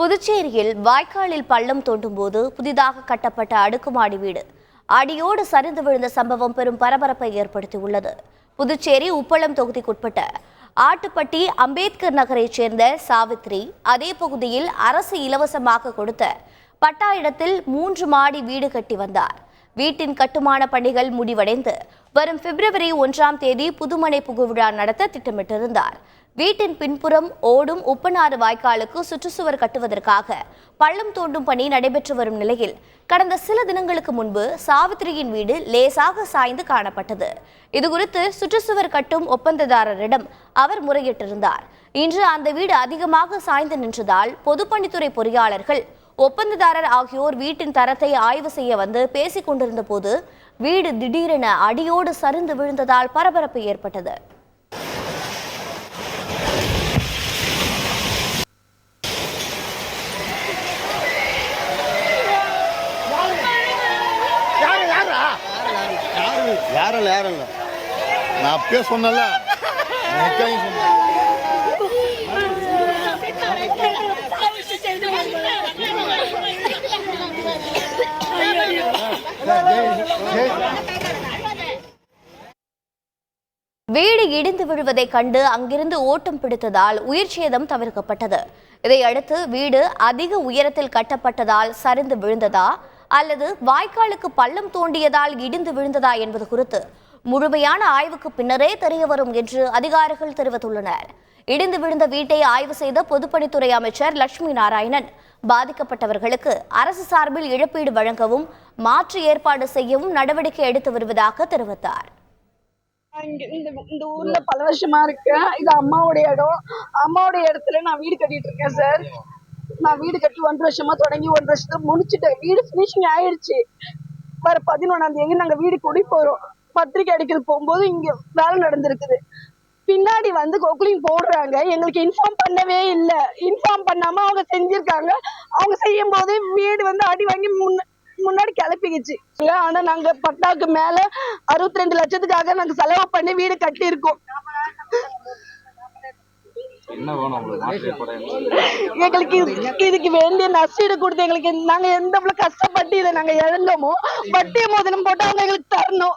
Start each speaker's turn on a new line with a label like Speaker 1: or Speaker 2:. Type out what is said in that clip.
Speaker 1: புதுச்சேரியில் வாய்க்காலில் பள்ளம் தோண்டும் போது புதிதாக கட்டப்பட்ட அடுக்குமாடி வீடு. அடியோடு சரிந்து விழுந்த சம்பவம் பெரும் பரபரப்பை ஏற்படுத்தியுள்ளது. புதுச்சேரி உப்பளம் தொகுதிக்குட்பட்ட ஆட்டுப்பட்டி அம்பேத்கர் நகரைச் சேர்ந்த சாவித்ரி அதே பகுதியில் அரசு இலவசமாக கொடுத்த பட்டா இடத்தில் மூன்று மாடி வீடு கட்டி வந்தார். வீட்டின் கட்டுமான பணிகள் முடிவடைந்து வரும் பிப்ரவரி ஒன்றாம் தேதி புதுமனை புகுவிழா நடத்த திட்டமிட்டிருந்தார். வீட்டின் பின்புறம் ஓடும் உப்பனாறு வாய்க்காலுக்கு சுற்றுச்சுவர் கட்டுவதற்காக பள்ளம் தோண்டும் பணி நடைபெற்று வரும் நிலையில் கடந்த சில தினங்களுக்கு முன்பு சாவித்திரியின் வீடு லேசாக சாய்ந்து காணப்பட்டது. இதுகுறித்து சுற்றுச்சுவர் கட்டும் ஒப்பந்ததாரரிடம் அவர் முறையிட்டிருந்தார். இன்று அந்த வீடு அதிகமாக சாய்ந்து நின்றதால் பொதுப்பணித்துறை பொறியாளர்கள் ஒப்பந்ததாரர் ஆகியோர் வீட்டின் தரத்தை ஆய்வு செய்ய வந்து பேசிக் கொண்டிருந்த போது வீடு திடீரென அடியோடு சரிந்து விழுந்ததால் பரபரப்பு ஏற்பட்டது.
Speaker 2: யாரும் யாரும் நான் அப்பயே சொன்னல சொன்னேன்.
Speaker 1: வீடு இடிந்து விழுவதை கண்டு அங்கிருந்து ஓட்டம் பிடித்ததால் உயிர் சேதம் தவிர்க்கப்பட்டது. இதையடுத்து வீடு அதிக உயரத்தில் கட்டப்பட்டதால் சரிந்து விழுந்ததா அல்லது வாய்க்காலுக்கு பள்ளம் தோண்டியதால் இடிந்து விழுந்ததா என்பது குறித்து முழுமையான ஆய்வுக்கு பின்னரே தெரிய வரும் என்று அதிகாரிகள் தெரிவித்துள்ளனர். இடிந்து விழுந்த வீட்டை ஆய்வு செய்த பொதுப்பணித்துறை அமைச்சர் லட்சுமி நாராயணன் பாதிக்கப்பட்டவர்களுக்கு அரசு சார்பில் இழப்பீடு வழங்கவும் மாற்று ஏற்பாடு செய்யவும் நடவடிக்கை எடுத்து வருவதாக தெரிவித்தார்.
Speaker 3: இந்த இந்த ஊர்ல பல வருஷமா இருக்கேன் இது அம்மாவுடைய இடம். அம்மாவுடைய இடத்துல நான் வீடு கட்டிட்டு இருக்கேன் சார் நான் வீடு கட்டி ஒன்றரை வருஷமா தொடங்கி ஒன்றரை வருஷத்துல முடிச்சுட்டேன் வீடு ஃபினிஷிங் ஆயிடுச்சு. வர பதினொன்னாம் தேதி நாங்க வீடு குடி போறோம். பத்திரிக்கை அடிக்கிறது போகும்போது இங்க வேலை நடந்திருக்குது. பின்னாடி வந்து கொக்குலிங் போடுறாங்க. எங்களுக்கு இன்ஃபார்ம் பண்ணவே இல்லை. இன்ஃபார்ம் பண்ணாம அவங்க செஞ்சிருக்காங்க. அவங்க செய்யும் போது வீடு வந்து அடி வாங்கி முன்ன முன்னாடி கிளப்பிக்கிச்சு. ஆனா நாங்க பட்டாக்கு மேல அறுபத்தி ரெண்டு லட்சத்துக்காக நாங்க செலவு பண்ணி வீடு கட்டி இருக்கோம்? எங்களுக்கு இது- இதுக்கு வேண்டிய நஷ்டீடு கொடுத்து எங்களுக்கு நாங்க எந்த கஷ்டப்பட்டு இதை நாங்க இழந்தோமோ வட்டிய மோதனம் போட்டு அவங்க எங்களுக்கு தரணும்.